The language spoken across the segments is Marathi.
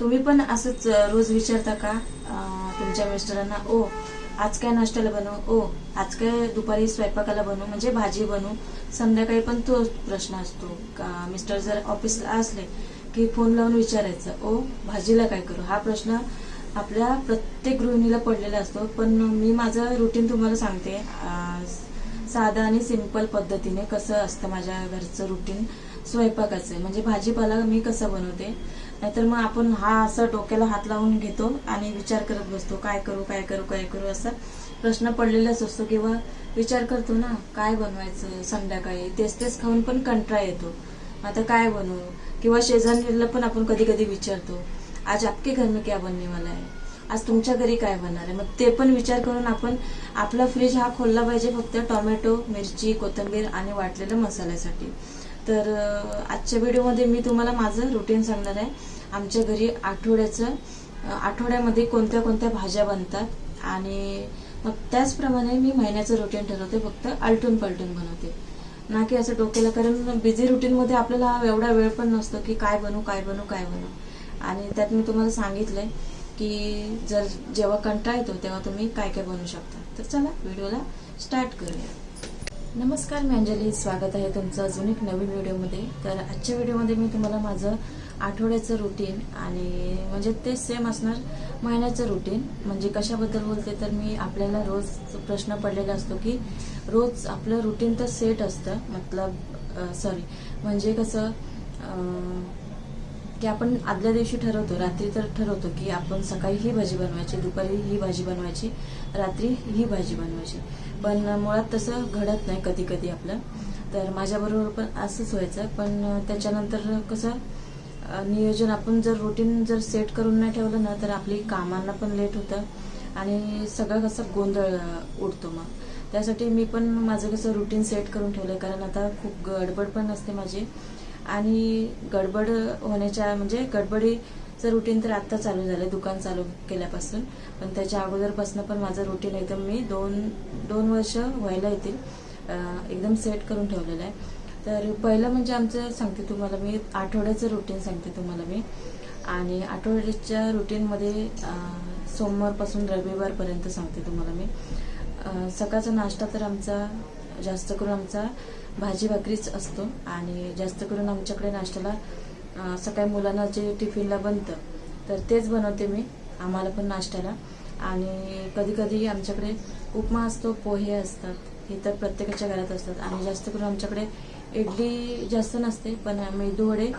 तुम्ही पण असंच रोज विचारता का तुमच्या मिस्टरांना ओ आज काय नाश्त्याला बनवू? ओ आज काय दुपारी स्वयंपाकाला बनवू? म्हणजे भाजी बनवू? संध्याकाळी पण तो प्रश्न असतो. का मिस्टर जर ऑफिसला असले की फोन लावून विचारायचं ओ भाजीला काय करू? हा प्रश्न आपल्या प्रत्येक गृहिणीला पडलेला असतो. पण मी माझं रुटीन तुम्हाला सांगते. साधा साधं आणि सिंपल पद्धतीने कसं असतं माझ्या घरचं रुटीन स्वयंपाकाचं. म्हणजे भाजीपाला मी कसं बनवते? नाहीतर मग आपण हा असं डोक्याला हात लावून घेतो आणि विचार करत बसतो काय करू काय करू काय करू? असा प्रश्न पडलेलाच असतो किंवा विचार करतो ना काय बनवायचं संध्याकाळी? तेच तेच खाऊन पण कंटाळा येतो. आता काय बनवू? किंवा शेजारीला पण आपण कधी कधी विचारतो आज आपके घर में क्या बनने वाला आहे? आज तुमच्या घरी काय बनणार आहे? मग ते पण विचार करून आपण आपला फ्रीज हा खोलला पाहिजे फक्त टोमॅटो मिरची कोथिंबीर आणि वाटलेलं मसाल्यासाठी. तर आजच्या व्हिडिओमध्ये मी तुम्हाला माझं रुटीन सांगणार आहे. आमच्या घरी आठवड्याचं आठवड्यामध्ये कोणत्या कोणत्या भाज्या बनतात आणि मग त्याचप्रमाणे मी महिन्याचं रुटीन ठरवते फक्त आलटून पलटून बनवते. ना की असं डोक्याला कारण बिझी रुटीनमध्ये आपल्याला एवढा वेळ पण नसतो की काय बनवू काय बनवू काय बनू. आणि त्यात मी तुम्हाला सांगितलंय की जर जेव्हा कंटाळा येतो तेव्हा तुम्ही काय काय बनवू शकता. तर चला व्हिडिओला स्टार्ट करूया. नमस्कार मी अंजली. स्वागत आहे तुमचं अजून एक नवीन व्हिडिओमध्ये. तर आजच्या व्हिडिओमध्ये मी तुम्हाला माझं आठवड्याचं रुटीन आणि म्हणजे ते सेम असणार महिन्याचं रुटीन म्हणजे कशाबद्दल बोलते तर मी आपल्याला रोज प्रश्न पडलेला असतो की रोज आपलं रुटीन तर सेट असतं. मतलब सॉरी म्हणजे कसं की आपण आदल्या दिवशी ठरवतो रात्री तर ठरवतो की आपण सकाळी ही भाजी बनवायची दुपारी ही भाजी बनवायची रात्री ही भाजी बनवायची. पण मुळात तसं घडत नाही कधी कधी आपलं. तर माझ्याबरोबर पण असंच व्हायचं. पण त्याच्यानंतर कसं नियोजन आपण जर रुटीन जर सेट करून नाही ठेवलं ना तर आपली कामांना पण लेट होतं आणि सगळं कसं गोंधळ उडतो मग. त्यासाठी मी पण माझं कसं रुटीन सेट करून ठेवलं कारण आता खूप गडबड पण असते माझी. आणि गडबड होण्याच्या म्हणजे गडबडीचं रुटीन तर आत्ता चालू झालं दुकान चालू केल्यापासून. पण त्याच्या अगोदरपासून पण माझं रुटीन एकदम मी दोन दोन वर्ष व्हायला येतील. एकदम सेट करून ठेवलेलं आहे. तर पहिलं म्हणजे आमचं सांगते तुम्हाला मी आठवड्याचं रुटीन सांगते तुम्हाला मी. आणि आठवड्याच्या रुटीनमध्ये सोमवारपासून रविवारपर्यंत सांगते तुम्हाला मी. सकाळचा नाश्ता तर आमचा जास्त करून आमचा भाजी भाकरीच असतो आणि जास्त करून आमच्याकडे नाश्त्याला सकाळी मुलांना जे टिफिनला बनतं तर तेच बनवते मी आम्हाला पण नाश्त्याला. आणि कधी कधी आमच्याकडे उपमा असतो पोहे असतात हे तर प्रत्येकाच्या घरात असतात. आणि जास्त करून आमच्याकडे इडली जास्त नसते पण मेदू वडे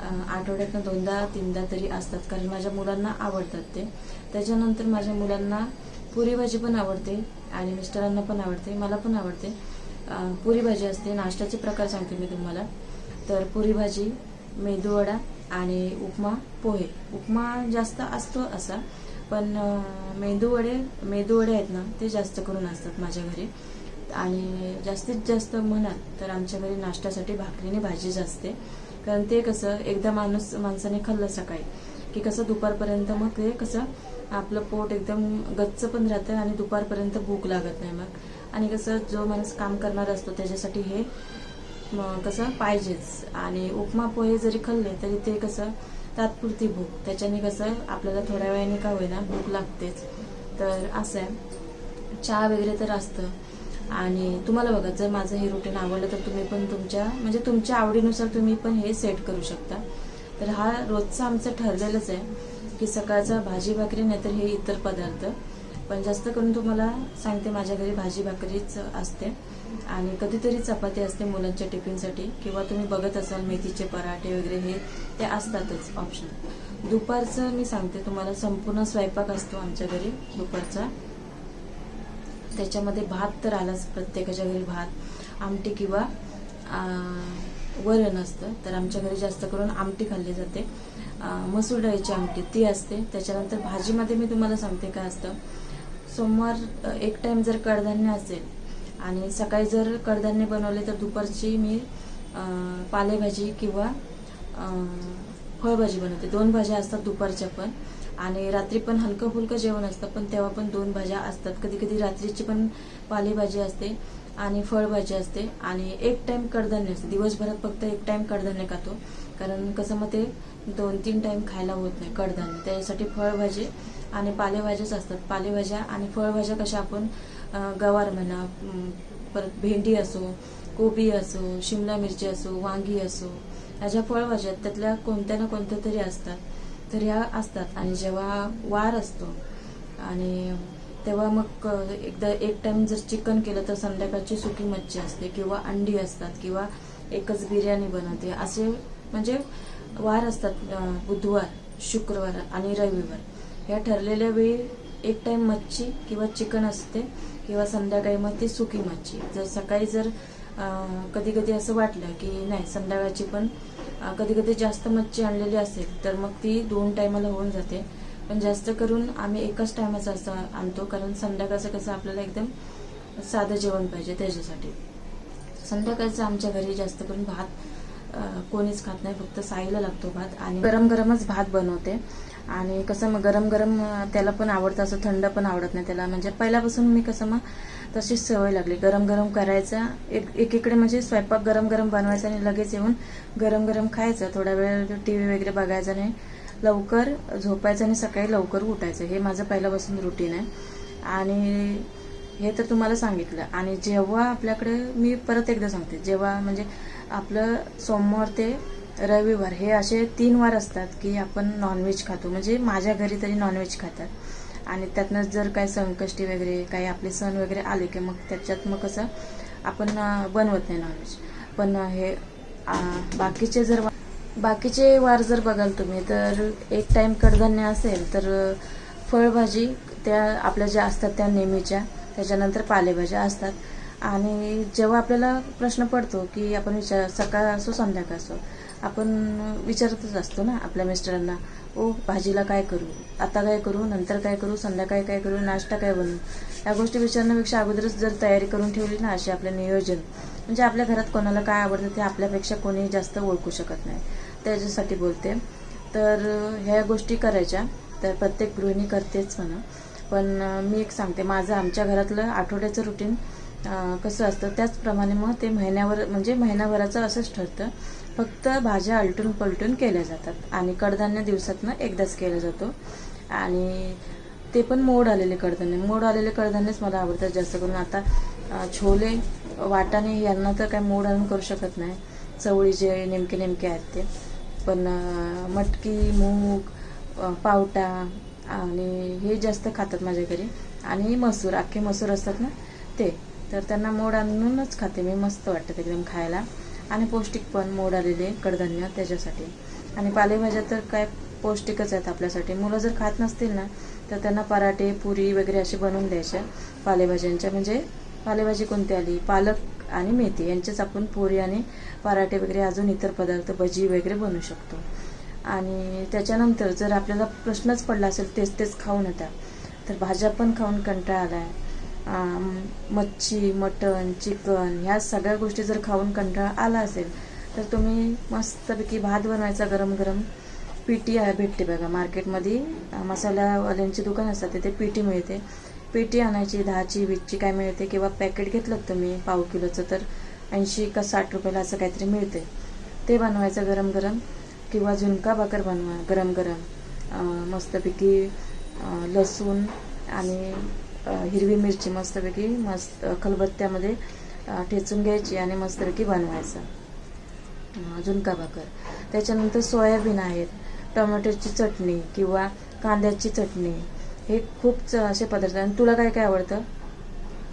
आठवड्यातनं दोनदा तीनदा तरी असतात कारण माझ्या मुलांना आवडतात ते. त्याच्यानंतर माझ्या मुलांना पुरी भाजी पण आवडते आणि मिस्टरांना पण आवडते मला पण आवडते. पुरी भाजी असते. नाश्त्याचे प्रकार सांगते मी तुम्हाला. तर पुरी भाजी मेदूवडा आणि उपमा पोहे. उपमा जास्त असतो असा पण मेंदूवडे मेदूवडे मेदूवडे आहेत ना ते जास्त करून असतात माझ्या घरी. आणि जास्तीत जास्त म्हणाल तर आमच्या घरी नाश्त्यासाठी भाकरीने भाजीच असते. कारण ते कसं एकदा माणूस माणसाने खाल्लं सकाळी की कसं दुपारपर्यंत मग ते कसं आपलं पोट एकदम गच्च पण राहतं आणि दुपारपर्यंत भूक लागत नाही मग. आणि कसं जो माणूस काम करणार असतो त्याच्यासाठी हे मग कसं पाहिजेच. आणि उपमा पोहे जरी खाल्ले तरी ते कसं तात्पुरती भूक. त्याच्याने कसं आपल्याला थोड्या वेळाने का होईना भूक लागतेच. तर असं आहे. चहा वगैरे तर असतं. आणि तुम्हाला बघा जर माझं हे रुटीन आवडलं तर तुम्ही पण तुमच्या म्हणजे तुमच्या आवडीनुसार तुम्ही पण हे सेट करू शकता. तर हा रोजचं आमचं ठरलेलंच आहे की सकाळचा भाजी भाकरी नाहीतर हे इतर पदार्थ. पण जास्त करून तुम्हाला सांगते माझ्या घरी भाजी भाकरीच असते. आणि कधीतरी चपाती असते मुलांच्या टिफिनसाठी किंवा तुम्ही बघत असाल मेथीचे पराठे वगैरे हे ते असतातच ऑप्शन दुपारचं मी सांगते तुम्हाला संपूर्ण स्वयंपाक असतो आमच्या घरी दुपारचा. त्याच्यामध्ये भात तर आलाच प्रत्येकाच्या घरी भात आमटी किंवा वरण असतं. तर आमच्या घरी जास्त करून आमटी खाल्ली जाते. मसूर डाळीची आमटी ती असते. त्याच्यानंतर भाजीमध्ये मी तुम्हाला सांगते काय असतं. सोमवार एक टाइम जर कडधान्य असेल आणि सकाळी जर कडधान्य बनवले तर दुपारची मी पालेभाजी किंवा फळभाजी बनवते. दोन भाज्या असतात दुपारच्या पण आणि रात्री पण हलकं फुलकं जेवण असतं पण तेव्हा पण दोन भाज्या असतात. कधी कधी रात्रीची पण पालेभाजी असते आणि फळभाजी असते आणि एक टाइम कडधान्य असते. दिवसभरात फक्त एक टाइम कडधान्य खातो. कारण कसं मग ते दोन तीन टाइम खायला होत नाही कडधान्य. त्याच्यासाठी फळभाजी आणि पालेभाज्याच असतात. पालेभाज्या आणि फळभाज्या कशा आपण गवार म्हणा परत भेंडी असो कोबी असो शिमला मिरची असो वांगी असो ह्या ज्या फळभाज्या आहेत त्यातल्या कोणत्या ना कोणत्या तरी असतात. तर ह्या असतात. आणि जेव्हा वार असतो आणि तेव्हा मग एकदा एक टाइम जर चिकन केलं तर संध्याकाळची सुकी मच्छी असते किंवा अंडी असतात किंवा एकच बिर्याणी बनवते. असे म्हणजे वार असतात बुधवार शुक्रवार आणि रविवार. ह्या ठरलेल्या वेळी एक टाइम मच्छी किंवा चिकन असते किंवा संध्याकाळी मग ती सुकी मच्छी. जर सकाळी जर कधी कधी असं वाटलं की नाही संध्याकाळची पण कधी कधी जास्त मच्छी आणलेली असेल तर मग ती दोन टायमाला होऊन जाते. पण जास्त करून आम्ही एकच टायमाचं असं आणतो कारण संध्याकाळचं कसं आपल्याला एकदम साधं जेवण पाहिजे त्याच्यासाठी. संध्याकाळचं आमच्या घरी जास्त करून भात कोणीच खात नाही फक्त साईला लागतो भात आणि गरम गरमच भात बनवते. आणि कसं मग गरम गरम त्याला पण आवडतं असं थंड पण आवडत नाही त्याला. म्हणजे पहिल्यापासून मी कसं मग तशीच सवय लागली. गरम गरम करायचा एक एकीकडे म्हणजे स्वयंपाक गरम गरम बनवायचा आणि लगेच येऊन गरम गरम खायचं. थोडा वेळ टी व्ही वगैरे बघायचा नाही लवकर झोपायचं आणि सकाळी लवकर उठायचं. हे माझं पहिल्यापासून रुटीन आहे. आणि हे तर तुम्हाला सांगितलं. आणि जेव्हा आपल्याकडे मी परत एकदा सांगते. जेव्हा म्हणजे आपलं सोमवार ते रविवार हे असे तीन वार असतात की आपण नॉनव्हेज खातो. म्हणजे माझ्या घरी तरी नॉनव्हेज खातात. आणि त्यातनं जर काय संकष्टी वगैरे काही आपले सण वगैरे आले की मग त्याच्यात मग कसं आपण बनवत नाही नॉनव्हेज पण हे बाकीचे जर वा- बाकीचे वार जर बघाल तुम्ही तर एक टाइम कडधान्य असेल तर फळभाजी त्या आपल्या ज्या असतात त्या नेहमीच्या त्याच्यानंतर पालेभाज्या असतात. आणि जेव्हा आपल्याला प्रश्न पडतो की आपण विचार सकाळ असो संध्याकाळ असो आपण विचारतच असतो ना आपल्या मिस्टरांना ओ भाजीला काय करू? आता काय करू? नंतर काय करू? संध्याकाळी काय करू? नाश्ता काय बनवू? या गोष्टी विचारण्यापेक्षा अगोदरच जर तयारी करून ठेवली ना अशी आपलं नियोजन म्हणजे आपल्या घरात कोणाला काय आवडतं ते आपल्यापेक्षा कोणीही जास्त ओळखू शकत नाही. त्याच्यासाठी बोलते. तर ह्या गोष्टी करायच्या. तर प्रत्येक गृहिणी करतेच म्हणा. पण मी एक सांगते. माझं आमच्या घरातलं आठवड्याचं रुटीन कसं असतं त्याचप्रमाणे मग ते महिन्यावर म्हणजे महिनाभराचं असंच ठरतं. फक्त भाज्या अलटून पलटून केल्या जातात आणि कडधान्य दिवसातनं एकदाच केला जातो. आणि ते पण मोड आलेले कडधान्य. मोड आलेले कडधान्यच मला आवडतात जास्त करून. आता छोले वाटाणे यांना तर काय मोड आणून करू शकत नाही. चवळी जे नेमके नेमके आहेत ते. पण मटकी मूग पावटा आणि हे जास्त खातात माझ्या घरी. आणि मसूर अख्खे मसूर असतात ना ते. तर त्यांना मोड आणूनच खाते. मी मस्त वाटतं एकदम खायला. आणि पौष्टिक पण मोड आलेले कडधान्य त्याच्यासाठी. आणि पालेभाज्या तर काय पौष्टिकच आहेत आपल्यासाठी. मुलं जर खात नसतील ना तर त्यांना पराठे पुरी वगैरे असे बनवून द्यायच्या पालेभाज्यांच्या. म्हणजे पालेभाजी कोणती आली? पालक आणि मेथी. यांचेच आपण पुरी आणि पराठे वगैरे अजून इतर पदार्थ भजी वगैरे बनवू शकतो. आणि त्याच्यानंतर जर आपल्याला प्रश्नच पडला असेल तेच तेच खाऊन येतात तर भाज्या पण खाऊन कंटाळा आला आहे मच्छी मटण चिकन ह्या सगळ्या गोष्टी जर खाऊन कंटाळा आला असेल तर तुम्ही मस्तपैकी भात बनवायचा गरम गरम पीटी आहे भेटते बघा. मार्केटमध्ये मसाल्यावाल्यांची दुकान असतात तिथे पीटी मिळते. पेटी आणायची दहाची वीसची काय मिळते किंवा पॅकेट घेतलं तुम्ही पाव किलोचं तर ऐंशी का साठ रुपयाला असं काहीतरी मिळते. ते बनवायचं गरम गरम किंवा झुणका भाकर बनवा गरम गरम. मस्तपैकी लसूण आणि हिरवी मिरची मस्तपैकी मस्त खलबत्त्यामध्ये ठेचून घ्यायची आणि मस्तपैकी बनवायचं. झुणका भाकर. त्याच्यानंतर सोयाबीन आहेत टोमॅटोची चटणी किंवा कांद्याची चटणी. हे खूप असे पदार्थ. आणि तुला काय काय आवडतं?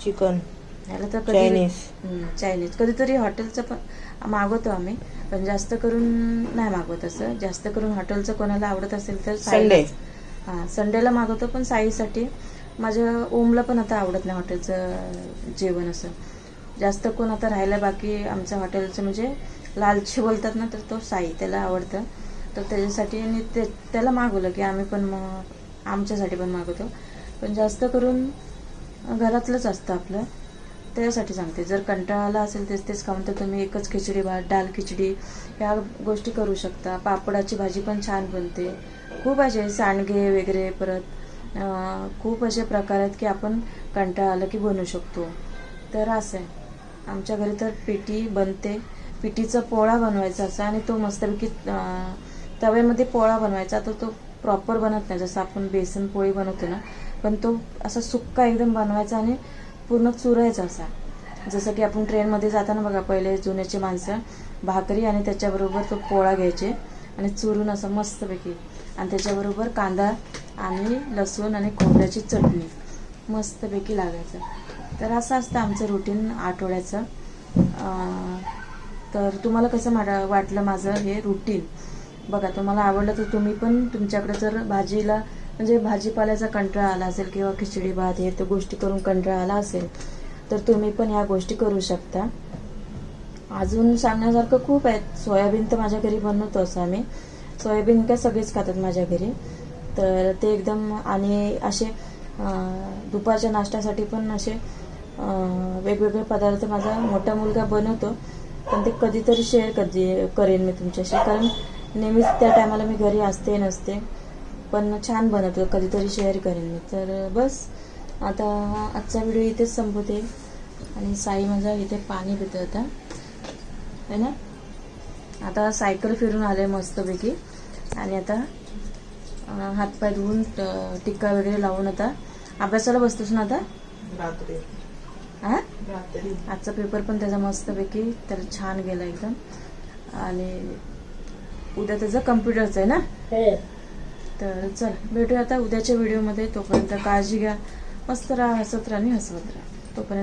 चिकन. ह्याला तर कधी चायनीज. चायनीज. कधीतरी हॉटेलचं पण मागवतो आम्ही पण जास्त करून नाही मागवत असं. जास्त करून हॉटेलचं कोणाला आवडत असेल तर संडे. हा संडेला मागवतो पण साईसाठी माझ्या ओमला पण आता आवडत नाही हॉटेलचं जेवण असं. जास्त कोण आता राहिलं बाकी आमच्या हॉटेलचं म्हणजे लालचे बोलतात ना तर तो साई त्याला आवडतं. तर त्याच्यासाठी आणि ते त्याला मागवलं की आम्ही पण मग आमच्यासाठी पण मागवतो. पण जास्त करून घरातलंच असतं आपलं. त्यासाठी सांगते. जर कंटाळा आला असेल तेच तेच खाऊन तर तुम्ही एकच खिचडी भात डाल खिचडी ह्या गोष्टी करू शकता. पापडाची भाजी पण छान बनते. खूप असे सांडगे वगैरे परत खूप असे प्रकार आहेत की आपण कंटाळा आलं की बनवू शकतो. तर असं आहे. आमच्या घरी तर पिठी बनते. पिठीचा पोळा बनवायचा असा आणि तो मस्तपैकी तव्यामध्ये पोळा बनवायचा. तर तो प्रॉपर बनत नाही. जसं आपण बेसन पोळी बनवतो ना पण तो असा सुक्का एकदम बनवायचा आणि पूर्ण चुरायचा असा. जसं की आपण ट्रेनमध्ये जाताना बघा पहिले जुन्याची माणसं भाकरी आणि त्याच्याबरोबर तो पोळा घ्यायचे आणि चुरून असं मस्तपैकी आणि त्याच्याबरोबर कांदा आणि लसूण आणि खोबऱ्याची चटणी. मस्तपैकी लागायचं. तर असं असतं आमचं रुटीन आठवड्याचं. तर तुम्हाला कसं मा वाटलं माझं हे रुटीन बघा तुम्हाला आवडलं तर तुम्ही पण तुमच्याकडे जर भाजीला म्हणजे भाजीपाल्याचा कंटाळा आला असेल किंवा खिचडी भात हे तर गोष्टी करून कंटाळा आला असेल तर तुम्ही पण ह्या गोष्टी करू शकता. अजून सांगण्यासारखं खूप आहेत सोयाबीन तर माझ्या घरी बनवतो असं आम्ही. सोयाबीन काय सगळेच खातात माझ्या घरी. तर ते एकदम आणि असे दुपारच्या नाश्त्यासाठी पण असे वेगवेगळे पदार्थ माझा मोठा मुलगा बनवतो. पण ते कधीतरी शेअर कधी करेन मी तुमच्याशी. कारण नेहमीच त्या टायमाला मी घरी असते नसते पण छान बनवतो कधीतरी शेअर करेन मी. तर बस आता आजचा व्हिडिओ इथेच संपवते. आणि साई माझा इथे पाणी पितो आता. है ना? आता सायकल फिरून आले मस्तपैकी. आणि आता हातपाय धुवून टिक्का वगैरे लावून आता. अभ्यासाला बसतोस ना आता? हा आजचा पेपर पण त्याचा मस्तपैकी तर छान गेला एकदम. आणि उद्या त्याचं कम्प्युटरचं आहे ना? तर चल भेटूया आता उद्याच्या व्हिडिओमध्ये तोपर्यंत काळजी घ्या. मस्त राहा हसत राहा आणि हसवत राहा. तोपर्यंत